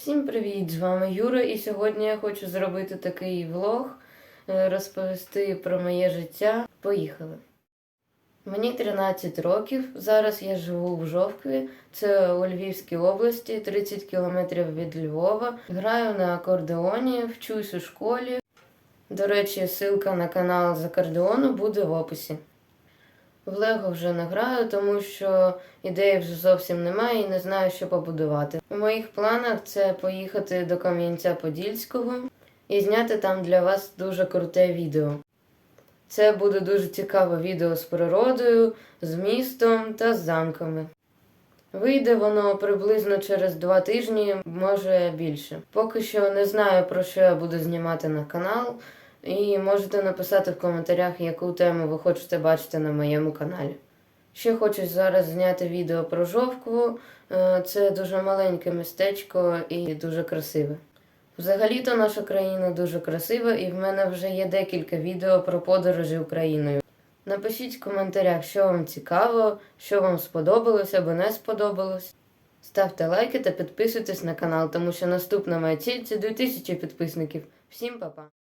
Всім привіт! З вами Юра, і сьогодні я хочу зробити такий влог, е, розповісти про моє життя. Поїхали. Мені 13 років. Зараз я живу в Жовкві, це у Львівській області, 30 кілометрів від Львова. Граю на акордеоні, вчусь у школі. До речі, ссылка на канал з акордеону буде в описі. В Лего вже не граю, тому що ідеї вже зовсім немає і не знаю, що побудувати. У моїх планах це поїхати до Кам'янця-Подільського і зняти там для вас дуже круте відео. Це буде дуже цікаве відео з природою, з містом та з замками. Вийде воно приблизно через два тижні, може більше. Поки що не знаю про що я буду знімати на канал, і можете написати в коментарях, яку тему ви хочете бачити на моєму каналі. Ще хочу зараз зняти відео про Жовкву. Е, Це дуже маленьке містечко і дуже красиве. Взагалі-то наша країна дуже красива, і в мене вже є декілька відео про подорожі Україною. Напишіть в коментарях, що вам цікаво, що вам сподобалось або не сподобалось. Ставте лайки та підписуйтесь на канал, тому що наступна моя ціль це 2000 підписників. Всім па-па!